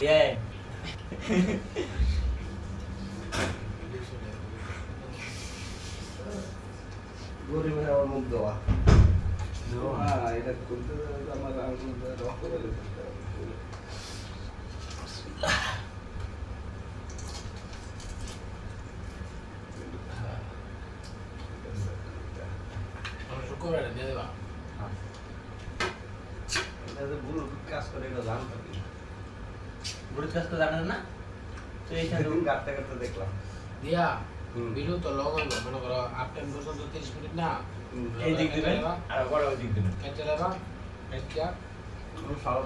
Yeah. গরিবের আমার মুখ দেওয়া হ্যাঁ এটা করতে আমার রক্ত বেরোচ্ছে শুক্রবারে দিয়ে দেবা এটা যে ভুল কাজ করে এটা জানতাম কি বুড়ির কাজ তো জানেন না? তো এইখানে কাটতে কাটতে দেখলাম। দিয়া। ভিডিও তো লগ হইব মনে করো আট টাইম পর্যন্ত তিরিশ মিনিট না। এই দিক দিবেন? আর বড় ওই দিক দিবেন। কেটে দেবা কেটে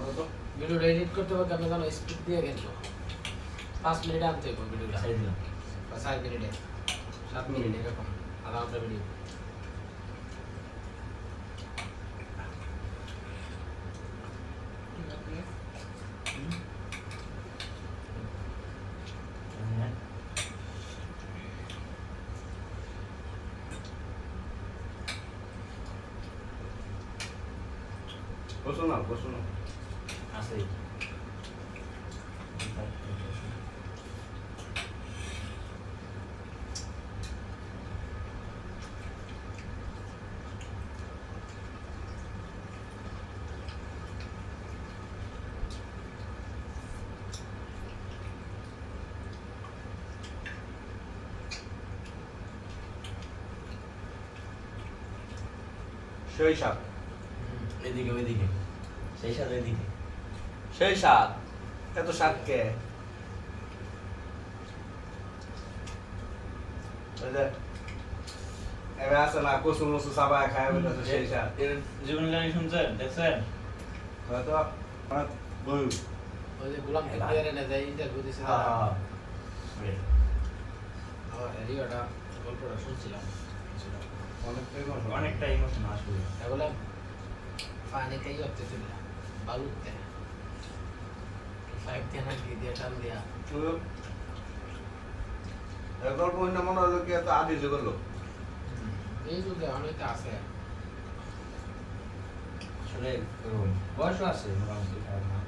হতো? ভিডিওটা এডিট করতে হবে কেন জানো স্পিড দিয়ে কিন্তু পাঁচ মিনিট আনতে হবে ভিডিওটা মিনিটে। সাত মিনিট এরকম আধা ঘণ্টা ভিডিও বসো না বসো না আছে সেই সাত এদিকে ওইদিকে। সেই সাথে এদিকে সেই সাত এত সাত কে এবার আছে না খায় বলতেছে সেই সাত জীবন শুনছেন? দেখছেন? হয়তো। বউ ওই যে গোলাম ইন্টারভিউ দিছে হ্যাঁ হ্যাঁ গল্পটা শুনছিলাম। অনেকটা ইমোশন আসবে এগুলো পানি হচ্ছে তুমি বালুতে। পাইপ দিয়ে টান গল্প হইলে মনে হলো কি এত আদি যুগের লোক। এই যুগে অনেকে আছে। আসলে বয়সও আছে মোটামুটি খারাপ না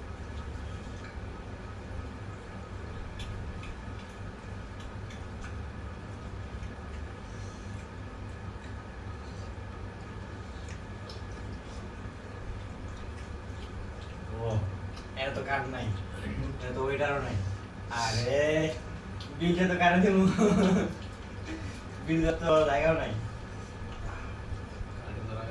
ও এর তো কার্ড নাই। তো ওইটারও নাই। আরে বিলটা তো কারে দেবো বিল তো জায়গাও নাই। ধরা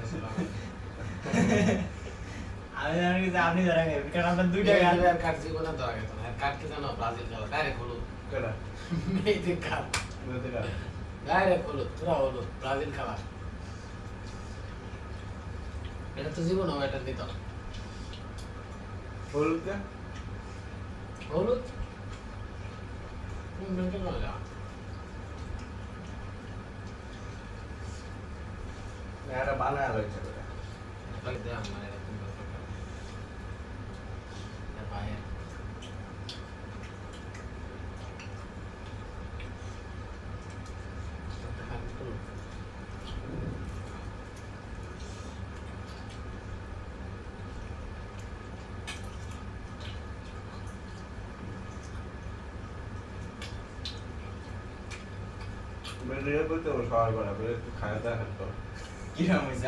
আমি জানি যে আপনি জানেন কারণ আপনার দুইটা গান আর কাঠ জীবনে ধরা গেছে না? কাঠ কি জানো ব্রাজিল খেলা ডাইরেক্ট হলুদ। কেডা? মেয়েদের? ডাইরেক্ট হলুদ পুরা হলুদ ব্রাজিল খেলা। এটা তো জীবন হবে এটা দিত না। হলুদ কে? হলুদ কোন ব্যাংকে মজা না, এটা বানায় লইছে বেটা। লাগে দে আমার এরকম ব্যাপার এর বাইরে বেরিয়ে বলতে হবে সবাই করে, বেরিয়ে একটু খায় দেখেন তো। কিরম হয়েছে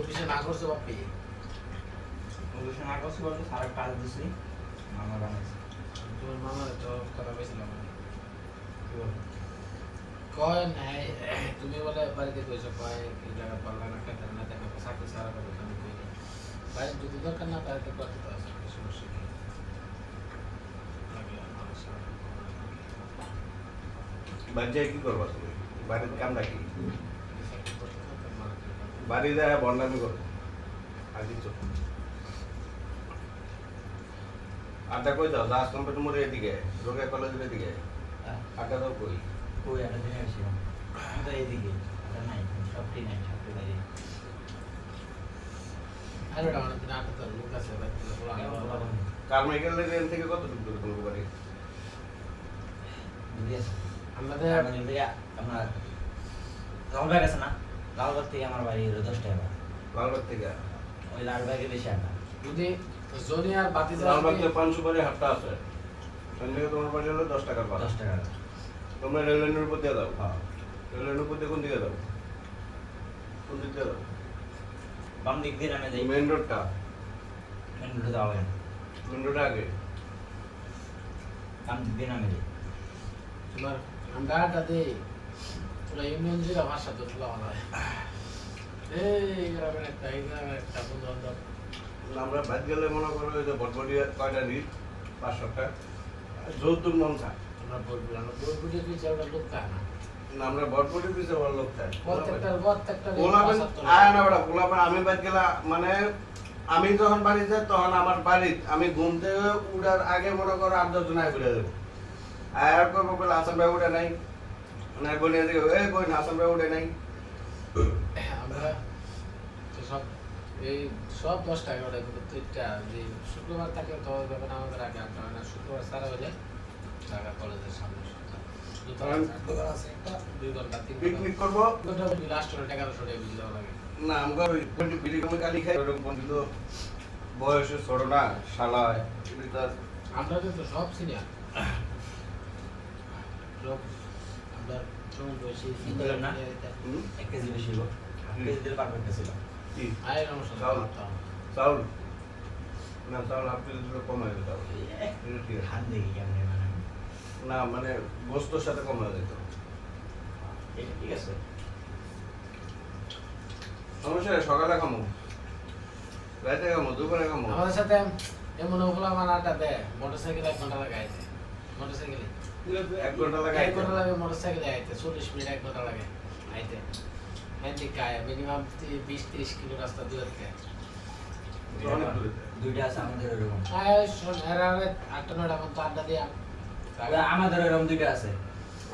অফিসে না করছে বাপি? অবশ্য না করছি বলতে সারা কাজ দিছি মামা বানাইছে। তোমার মামার তো কথা পেয়েছিলাম কয় নাই তুমি বলে বাড়িতে কইছো কয় কি জায়গা পারলা না খেতে না দেখা চাকরি সারা করে আমি কই নি। যদি দরকার না বাড়িতে করতে তো সমস্যা কি লাগলে আমার সারা বাড়ি যেয়ে কি করবা তুমি? বাড়ির কামটা কি? বাড়ি যায় বন্ডামি করো আর কিছু আড্ডা কই দাও দাস কম্পিউটার মোড়ে এদিকে রোগে কলেজের এদিকে। হ্যাঁ, আড্ডা দাও কই? কই একটা দিনে আসছিলাম? তো এইদিকে নাই সবটি নাই অনেকদিন আগে আছে বলা থেকে কত দূর দূরে তোমার বাড়ি? আমাদের আপনার জলপাই গেছে না? লালবাগ থেকে আমার বাড়ি হলো দশ টাকা লালবাগ থেকে? ওই লালবাগে বেশি আনা। যদি জনি আর বাতি লালবাগ থেকে পান সুপারি হাটটা আছে। ওখান থেকে তোমার বাড়ি হলো দশ টাকার দশ টাকা। তোমরা রেল লাইনের উপর দিয়ে দাও। হ্যাঁ। রেল লাইনের উপর দিয়ে কোন দিকে দাও কোন দিক দিয়ে দাও বাম দিক দিয়ে নামে যাই। মেন রোডটা? মেন রোডে যাওয়া হয় মেন রোডে আগে? বাম দিক দিয়ে নামে যাই। তোমার আমরা আড্ডা দিই পুরো ইউনিয়ন জেলা ভাষা তো তোলা ভালো হয় এই গ্রামের একটা এই গ্রামের একটা বন্ধু বান্ধব আমরা বাদ গেলে মনে করো যে বটবটিয়া কয়টা নিট পাঁচ সাতটা যৌতুর মন খায়। আমরা বলব আমরা বলব যে কিছু লোক খায় না। আমরা লোক খাই প্রত্যেকটা প্রত্যেকটা গোলাপেন আয় না বেটা গোলাপেন আমি বাদ গেলা মানে আমি যখন বাড়ি যাই তখন আমার বাড়ি আমি ঘুম থেকে উঠার আগে মনে করো আট দশ জন আয় ঘুরে দেবো। আয়ার করব বলে হাসান ভাই উঠে নাই মানে বলে দিকে এ কই হাসান ভাই উঠে নাই আমরা তো সব এই সব দশ টাকা ওটা কিন্তু তিনটা যে শুক্রবার থাকে তো আমাদের আগে আড্ডা হয় না। শুক্রবার সারা হলে ঢাকা কলেজের সামনে লাগে। না আমরা কালি খাই। তো বয়সে ছোট না শালায় তো আর- আমরা কিন্তু সব সিনিয়র চাউল। ভাবতাম। চাউল? না চাউল হাফ কেজি দিলে কম হয়ে যেত। এটা ঠিক আছে। হাত দেখি কেমন মানে না মানে গোস্তর সাথে কম হয়ে যেত। ঠিক আছে। সমস্যা সকালে খামো। রাতে খামো দুপুরে খামো। আমাদের সাথে এমন ওগুলো আমার আড্ডা দেয়। মোটরসাইকেল এক ঘণ্টা লাগে আইতে মোটরসাইকেলে। এক ঘণ্টা লাগে এক ঘণ্টা লাগে মোটরসাইকেলে আইতে চল্লিশ মিনিট এক ঘণ্টা লাগে আইতে। হ্যান্ডি কায় মিনিমাম বিশ তিরিশ কিলো রাস্তা দূরে। থেকে দুইটা আছে আমাদের আটটা মতো আড্ডা দিয়া। আমাদের ওরকম দুইটা আছে।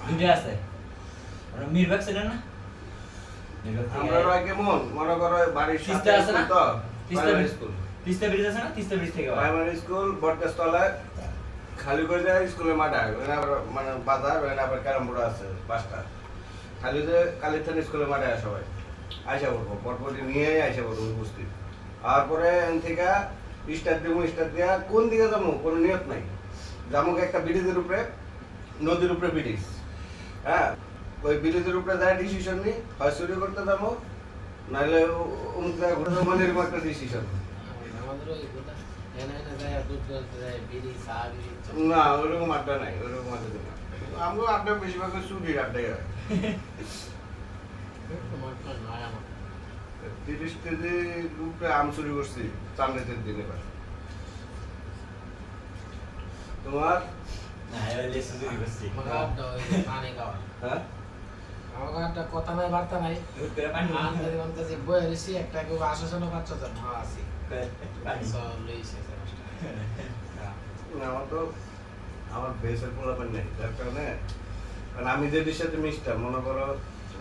দুইটা আছে। মিরবাগ ছিল না? আমরা রয় কেমন? মনে করো বাড়ির সাথে আছে না? তো? Teesta bridge. School. Teesta bridge আছে না? তিস্তা ব্রিজ থেকে হয়। প্রাইমারি স্কুল বটগাছ তলায় খালি করে যায় স্কুলের মাঠে আবার মানে বাজার, ওখানে আবার ক্যারাম বোর্ড আছে, পাঁচটা। খালি যে কালীথান স্কুলের মাঠে আসে সবাই। আইসা পড়ব পটপটি নিয়েই আইসা পড়ব উপস্থিত। তারপরে এখান থেকে স্টার দিব, স্টার দিয়া, কোন দিকে যাব? কোনো নিয়ত নাই। যাব একটা ব্রিজের উপরে, নদীর উপরে ব্রিজ। হ্যাঁ? ওই ব্রিজের উপরে যায় ডিসিশন নি হয় চুরি করতে যাব, নাহলে অমুক জায়গায় ঘুরে যাব এরকম একটা ডিসিশন না ওরকম আড্ডা নাই ওরকম আড্ডা না আমগো আড্ডা বেশিরভাগ আড্ডাই হয়। তিরিশ কেজি রূপে আম চুরি করছি চান্দিতের দিনে পারে তোমার? হ্যাঁ। একটা কথা নাই বার্তা নাই। একটা কেউ আসি সে মাস্টার। না, আমার তো আমার বেসের পোলাপান নেই যার কারণে কারণ আমি যে সাথে মিশতাম মনে করো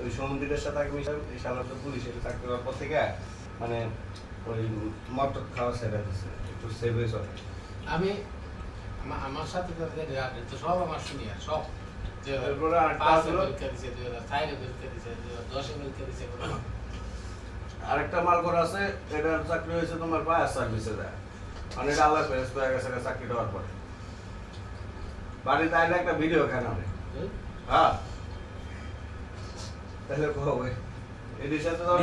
ওই সমুদ্রের সাথে আগে মিশতাম এই সালা তো পুলিশের চাকরি করার পর থেকে মানে ওই মটর খাওয়া সেরে দিচ্ছে একটু সেভে চলে আমি আমার সাথে তাদের তো সব আমার শুনিয়া সব। যে এরপরে আরেকটা পাঁচে হলো- পরীক্ষা দিছে দুই হাজার চারে পরীক্ষা দিছে দুই হাজার দশে পরীক্ষা দিছে আরেকটা মাল করা আছে এটার চাকরি হয়েছে তোমার ফায়ার সার্ভিসে দেয় মানে এটা আল্লাহ ফেরেস পেয়ে গেছে চাকরি দেওয়ার পরে। বাড়িতে আইলে একটা ভিডিও কেন? হ্যাঁ। তাহলে কবে এদের সাথে তো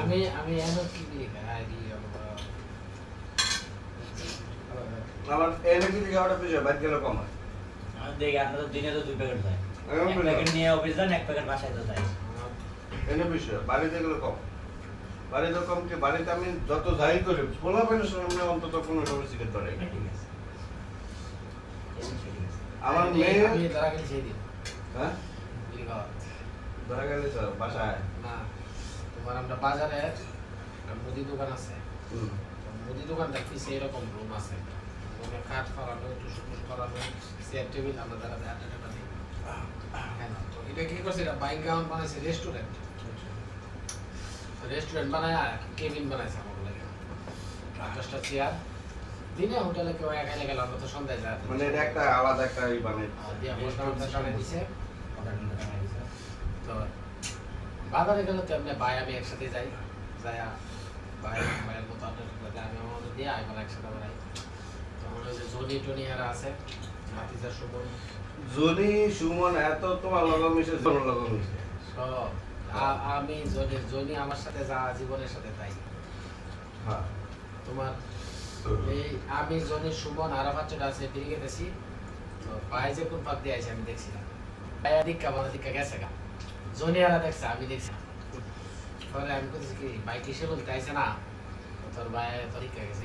আমি আমি এমন কি দিই আমার এনে কি খাওয়াটা পিছিয়ে বাদ গেলে কম হয়। দেখি আপনার তো দিনে তো দুই প্যাকেট যায় এক করে প্যাকেট নিয়ে অফিস যান এক প্যাকেট বাসায় তো যায় এনে বিষয় বাড়িতে গেলে কম। বাড়িতে কম কি বাড়িতে আমি যত যাই করি পোলা পেনের সামনে অন্তত কোনো সময় শিখে ধরে আছে। এই জিনিসটা ঠিক আছে। আমার মেয়ে ধরা গেলে সেই দিন হ্যাঁ? ধরা গেলে স্যার বাসায়। না তোমার আমরা বাজারে একটা মুদি দোকান আছে। মুদি দোকানটা পিছে এরকম রুম আছে। কাঠ ফলানো টুসু টুসু ফলানো চেয়ার টেবিল আমরা যারা হ্যাঁ না, তো এটা কি করছে এটা বাইক গ্রাউন্ড বানাইছে রেস্টুরেন্ট রেস্টুরেন্ট বানায় কেবিন বানাইছে আমার লাগে দশটা চেয়ার দিনে হোটেলে কেউ একা গেলে আমরা তো সন্ধ্যায় যায় মানে একটা আলাদা একটা ই বানাই দিয়া তো বাজারে গেলে তো এমনি ভাই আমি একসাথে যাই। যাই ভাই ভাইয়ের মতো আড্ডা আমি মতো দিয়ে আইবার একসাথে বেড়াই। তো আমার জনি টনি এরা আছে মাতিজা সুমন জনি সুমন এত তোমার লগন মিশে জন লগন মিশে। আমি জনি জনি আমার সাথে যা জীবনের সাথে তাই। হ্যাঁ। তোমার এই আমি জনি সুমন আরাফাত যেটা আছে ফিরে গেতেছি তো ভাই যে কোন পাক দিয়ে আছে আমি দেখছি না। ভাই দীক্ষা মানে দীক্ষা গেছে গা। জনি আরা দেখছে আমি দেখছি না। পরে আমি বলতেছি কি ভাই কিসে বলতে আইছে না? তোর ভাই তো দীক্ষা গেছে।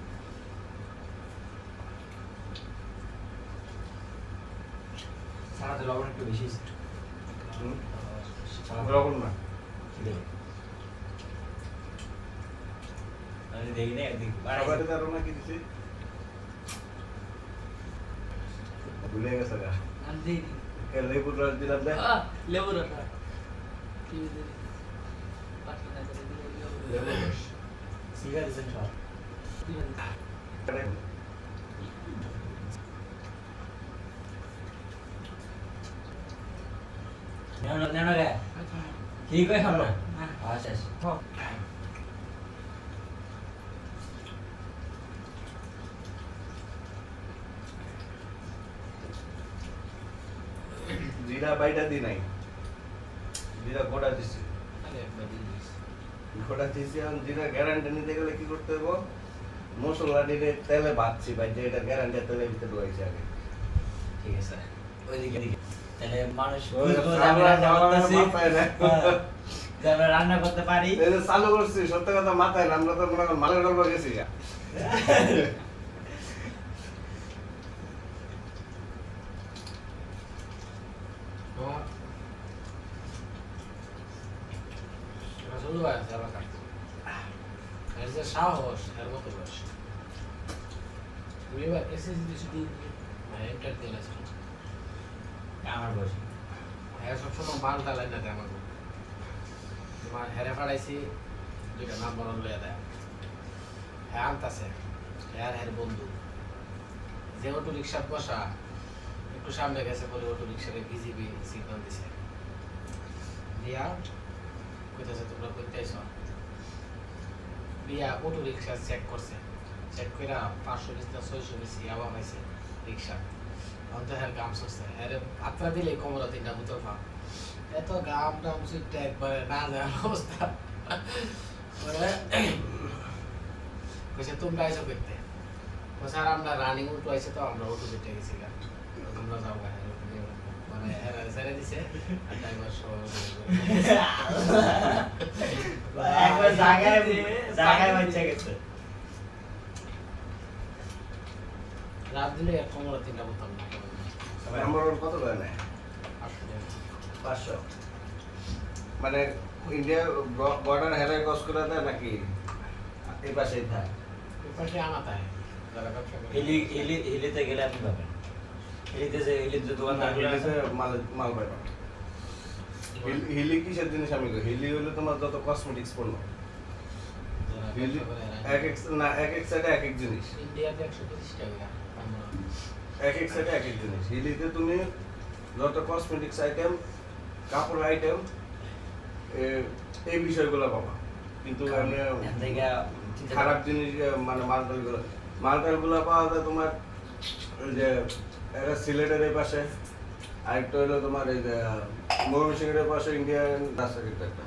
সারাতে লবণ একটু বেশি এরকম না? দেখি না একদিন কি দিছি? ভুলে গেছে গা। লেবুর রস দিলাম দে। লেবুর রস সিগা দিছেন সব নেও না নেও না রে ঠিক হয়ে খাব আচ্ছা আচ্ছা জিরা বাইটা দি নাই জিরা গোটা দিছি গোটা দিছি এখন জিরা গ্যারান্টি নিতে গেলে কি করতে হবে? মশলা দিলে তেলে ভাজছি ভাই যে এটা গ্যারান্টি তেলের ভিতরে ঢুকাইছে আগে। ঠিক আছে। ওইদিকে দিকে তাহলে মানুষ বুঝব যে আমি রান্না করতেছি মাথায় না। হ্যাঁ, যে আমরা রান্না করতে পারি। এই যে চালু করছি সত্য কথা মাথায় না আমরা তো মনে করেন মালের গল্প গেছি সাহস এর মতো বয়স। তুমি এবার দিন মানে এন্টার দিয়ে আছে আমার বসে হ্যাঁ সবসময় মাল টালাই না দেয় আমাকে। তোমার হেরে ফাড়াইছি দুইটা নাম্বার লইয়া দেয়। হ্যাঁ আনতাছে। হ্যাঁ হ্যাঁ বন্ধু। যে অটো রিক্সা বসা, একটু সামনে গেছে বলে অটো রিক্সারে বিজিবি সিগন্যাল দিছে। দিয়া, কইতাছে, তোমরা কইতে দিয়া অটো রিক্সা চেক করছে। চেক কইরা পাঁচশো বিশ না ছয়শো বেশি আবার পাইছে রিক্সা অন্ত হ্যাঁ গাম সস্তা হ্যাঁ দিলে কোমরা তিনটা বোতল পা এত গাম টাম সুইটটা একবারে না যাওয়ার অবস্থা কইছে তোমরা করতে কইছে আর আমরা রানিং উল্টো আইছে তো আমরা অটো দিতে গেছি গা তোমরা যাও গা মানে ছেড়ে দিছে আর ড্রাইভার সহ একবার জায়গায় জায়গায় বাচ্চা গেছে রাত দিলে এক কোমরা তিনটা বোতল না নাম্বার ওয়ান কত করে নেয় পাঁচশো। মানে ইন্ডিয়া বর্ডার হেরে ক্রস করে দেয় নাকি এই পাশেই থাকে? পাশে আনা হিলি হিলি হিলিতে গেলে আপনি পাবেন। হিলিতে যে মাল মাল পাইবা হিলি কিসের জিনিস আমি? হিলি হলো তোমার যত কসমেটিক্স পণ্য। এক এক না এক এক সাইডে এক এক জিনিস। ইন্ডিয়াতে একশো পঁচিশ টাকা। এক এক সাইডে এক এক জিনিস। হিলিতে তুমি যত কসমেটিক্স আইটেম কাপড় আইটেম এই বিষয়গুলো পাবা। কিন্তু খারাপ জিনিস মানে মালটালগুলো। মালটালগুলো পাওয়া যায় তোমার ওই যে একটা সিলেটের এই পাশে আরেকটা হলো তোমার এই যে ময়মনসিংহের পাশে ইন্ডিয়ান রাস্তা কিন্তু একটা।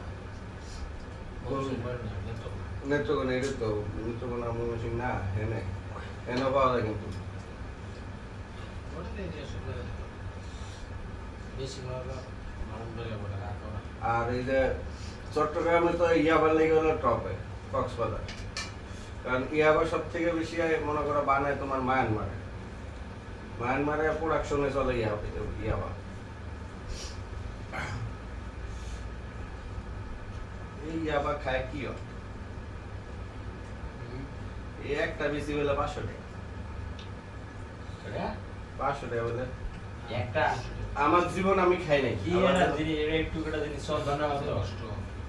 নেত্রকোনা। এটা তো নেত্রকোনা ময়মনসিংহ না হেনে। হেনে পাওয়া যায় কিন্তু। আর এই যে চট্টগ্রামে তো ইয়াবার লেগে হলো টপে কক্সবাজার। কারণ ইয়াবার সব থেকে বেশি মনে করো বানায় তোমার মায়ানমারে। মায়ানমারে প্রোডাকশনে চলে ইয়া ইয়াবা। এই ইয়াবা খায় কি হয়? একটা বেশি হলে পাঁচশো টাকা। পাঁচশো টাকা বলে একটা? আমার জীবন আমি খাই নাই। কি আমার- একটা জিনিস এটা একটু একটা জিনিস সব ধন্যবাদ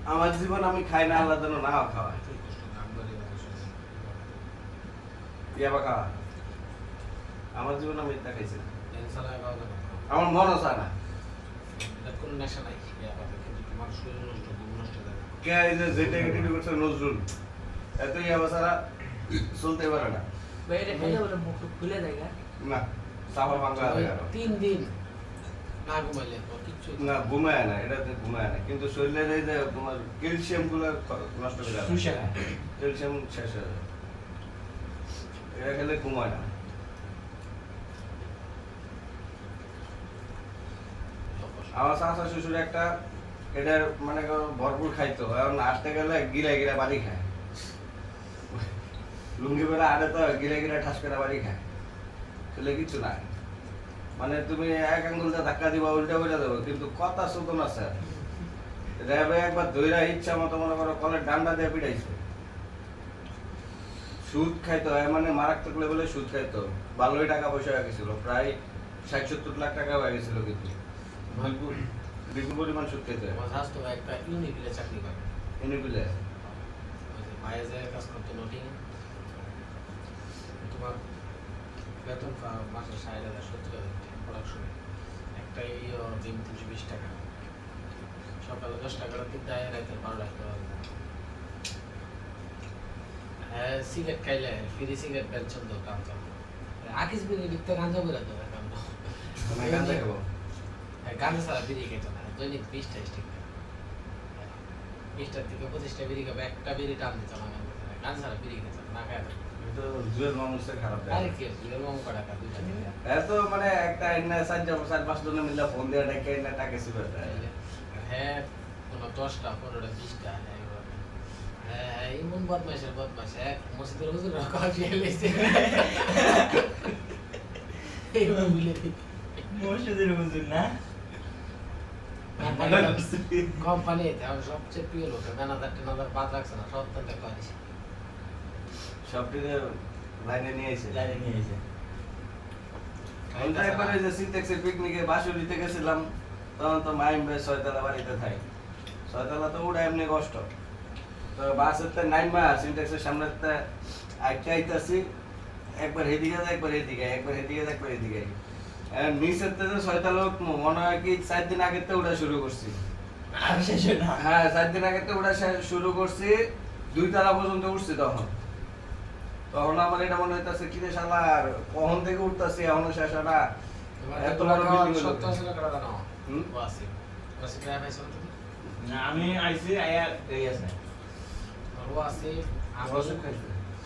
আমার জীবন আমি খাই না আল্লাহ যেন না ইয়াবা খাওয়া। আমার জীবন আমি এটা খাইছি আমার মনও চায় না। এটা নেশা নাই? তোমার শরীর নষ্ট নষ্ট কে এই যে যেটা টিভি করছে নজরুল এত ইয়াবা ছাড়া চলতে পারে না। বাইরে খেলে মুখ খুলে যায় না। সাফা বাংলা তিন দিন। না ঘুমাইলে না ঘুমায় না এটাতে ঘুমায় না। কিন্তু শরীরের এই যে তোমার ক্যালসিয়ামগুলো নষ্ট শুষে খায়। ক্যালসিয়াম শেষ হয়ে যায় এটা খেলে ঘুমায় না। আমার শাশা শ্বশুর একটা এটার মানে ভরপুর খাইতো। এখন আসতে গেলে গিরা গিরা বাড়ি খায়। লুঙ্গি বেলা আড়ে তো গিরা গিরা ঠাস করে বাড়ি খায়। খেলে কিছু নাই। মানে তুমি এক আঙ্গুলটা ধাক্কা দিবা উল্টা উল্টা দেবো কিন্তু কথা শুধন আছে র্যাবে একবার দইরা ইচ্ছা মতো মনে করো কলের ডান্ডা দিয়ে পিটাইছে। সুদ খাইতো এ মানে মারাত্মক লেভেলে সুদ খাইতো ভালোই টাকা পয়সা হয়ে গেছিল প্রায় ষাট সত্তর লাখ টাকা হয়ে গেছিল কিন্তু। বিপুল পরিমাণ সুদ খাইতো স্বাস্থ্য একটা ইউনিভিলে চাকরি করে। বাইরে যায় কাজ করতে নটিং তোমার বেতন মাসে ষাট হাজার সত্তর হাজার প্রোডাকশনে একটা ইয়ে দিন তিনশো বিশ টাকা। সকালে দশ টাকা রাতে দেয় রাতে বারো টাকা হ্যাঁ সিগারেট খাইলে ফ্রি সিগারেট পেনশন তো কাম চাল আকিস বিড়ি বেরো তো কাম। গাঞ্জা ছাড়া বিড়ি খেতো না। দৈনিক বিশ টাইশ টাকা বিশটার থেকে পঁচিশটা বিড়ি খাবে একটা বিড়ি টান দিত না। গান ছাড়া বিড়ি খেতো না, না খায় মানে একটা ফোন দিয়ে ডেকে টাকা হ্যাঁ কোনো দশটা পনেরোটা বিশটা হ্যাঁ। হ্যাঁ হ্যাঁ বদমাইশের বদমাইশ এক মসজিদের হুজুর মসজিদের হুজুর না কোম্পানি সবচেয়ে প্রিয় লোক ম্যানেজার টেনাজার বাদ রাখছে না সব তো দেখা হয়েছে সবটিকে লাইনে নিয়ে এসে লাইনে নিয়ে এসে আমরা একবার যে সিনটেক্সের পিকনিকে বাসুরিতে গেছিলাম তখন তো মাইম ভাই ছয়তলা বাড়িতে থাই ছয়তলা তো উড়া এমনি কষ্ট। তো বাসের তো নাইন মা সিনটেক্সের সামনে তো আইতে আইতাছি একবার হেদিকে যায় একবার এদিকে একবার হেদিকে যায় একবার এদিকে নিচের তো ছয়তলা মনে হয় কি চার দিন আগে তো উঠা শুরু করছি। হ্যাঁ চার দিন আগে তো উঠা শুরু করছি দুই তলা পর্যন্ত উঠছি তখন। তখন আমার এটা মনে হইতাছে কি রে শালা আর কখন থেকে উঠতাছি এখনও শেষ হয় না? এত বড় আমি আইছি আয়া এই আছে। ও আছে আমি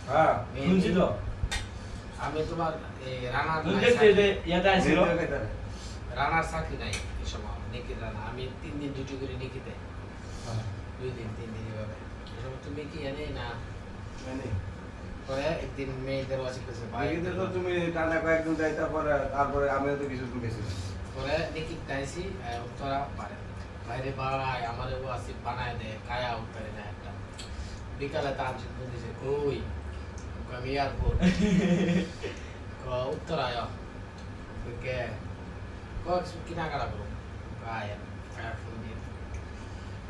হ্যাঁ শুনছি তো। আমি তোমার রানার ইয়াতে। রানার চাকরি নাই এই সময় রানা। আমি তিন দিন ডিউটি করি নিকিতে। দুই দিন তিন দিন এভাবে। তুমি কি এনে না? মানে, পরে একদিন মেয়েদের ওয়াচিং করছে বাকিতে তো তুমি টানা কয়েকদিন যাই তারপরে তারপরে আমিও তো কিছু গেছি পরে দেখি গাইছি উত্তরা পারে। বাইরে ভাই আমার ও আসি বানায় দে কায়া উত্তরে না একটা। বিকালে তার ফোন দিছে কই? আমি এয়ারপোর্ট উত্তর আয়। কে? কক কিনাকাটা করো। আয় ফোন দিয়ে।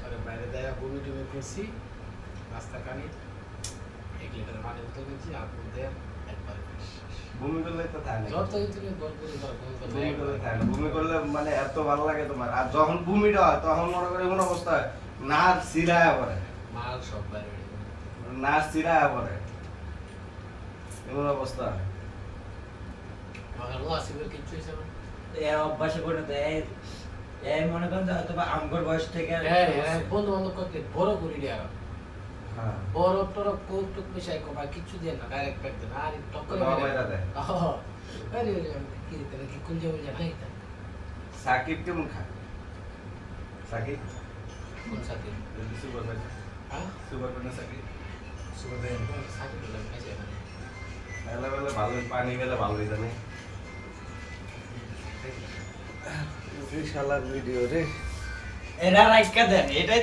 পরে বাইরে দেয়া বমি টমি করছি রাস্তা কানি এক লিটার পানি বোতল কিনছি আগুন দিয়ে একবারে। ভূমি করলে তো থাকে না যতই তুমি গল্প ভূমি করলে করলে থাকে ভূমি করলে মানে এত ভালো লাগে তোমার। আর যখন ভূমিটা হয় তখন মনে করে এমন অবস্থা হয় না সিরায়া পড়ে। মাল সব বাইরে না সিরায়া পড়ে। এমন অবস্থা হয়। ও আসিবের কিচ্ছু হয়েছে না। অভ্যাসে করে তো এই মনে করেন যে হয়তো আমগর বয়স থেকে হ্যাঁ হ্যাঁ বন্ধু বান্ধব করতে বড় করে দিয়া হ্যাঁ। বরফ টরফ কোক টুক মিশাই কবা কিচ্ছু দিয়ে না ডাইরেক্ট প্যাক দেন আর টক করে বাবা মেরে- মাইরা দেয়। আরে আরে, কি দিতে কি কুলজা উলজা নাই সাকিব কেমন খায়? সাকিব? কোন সাথে সুপার ব্যান হ্যাঁ? সুপার ব্যান সাকিব সুপার বলে বেলা বেলা ভালোই পানি বেলা ভালোই জানে। শালার ভিডিও রে। এরা রাইকা দেন এটাই